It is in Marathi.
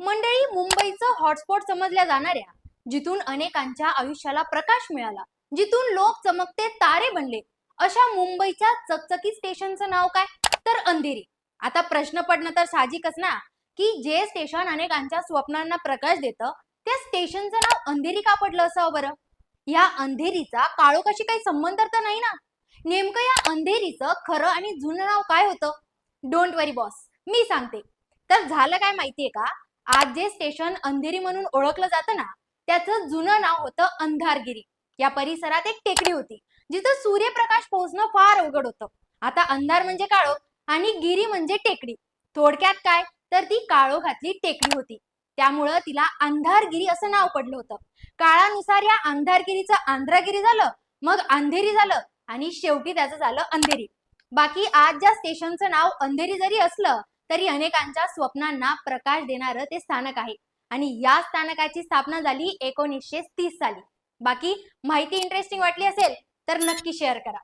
मंडळी मुंबईचं हॉटस्पॉट समजल्या जाणाऱ्या जिथून अनेकांच्या आयुष्याला प्रकाश मिळाला जिथून लोक चमकते तारे बनले. अशा मुंबईच्या चकचकी स्टेशनचं नाव काय? तर अंधेरी. आता प्रश्न पडणं तर साहजिकच ना की जे स्टेशन अनेकांच्या स्वप्नांना प्रकाश देतं त्या स्टेशनचं नाव अंधेरी का पडलं असावं बरं? या अंधेरीचा काळोखाशी काही संबंध तर नाही ना? नेमकं या अंधेरीचं खरं आणि जुनं नाव काय होतं? डोंट वरी बॉस मी सांगते. तर झालं काय माहितीये का? आज जे स्टेशन अंधेरी म्हणून ओळखलं जातं ना त्याचं जुनं नाव होतं अंधारगिरी. या परिसरात एक टेकडी होती जिथं सूर्यप्रकाश पोहोचणं फार अवघड होतं. आता अंधार म्हणजे काळो आणि गिरी म्हणजे टेकडी. थोडक्यात काय? तर ती काळोखातली टेकडी होती. त्यामुळं तिला अंधारगिरी असं नाव पडलं होतं. काळानुसार या अंधारगिरीचं आंध्रागिरी झालं मग अंधेरी झालं आणि शेवटी त्याचं झालं अंधेरी. बाकी आज ज्या स्टेशनचं नाव अंधेरी जरी असलं तरी अनेकांच्या स्वप्नांना प्रकाश देणारं ते स्थानक आहे. आणि या स्थानकाची स्थापना झाली एकोणीसशे तीस साली. बाकी माहिती इंटरेस्टिंग वाटली असेल तर नक्की शेअर करा.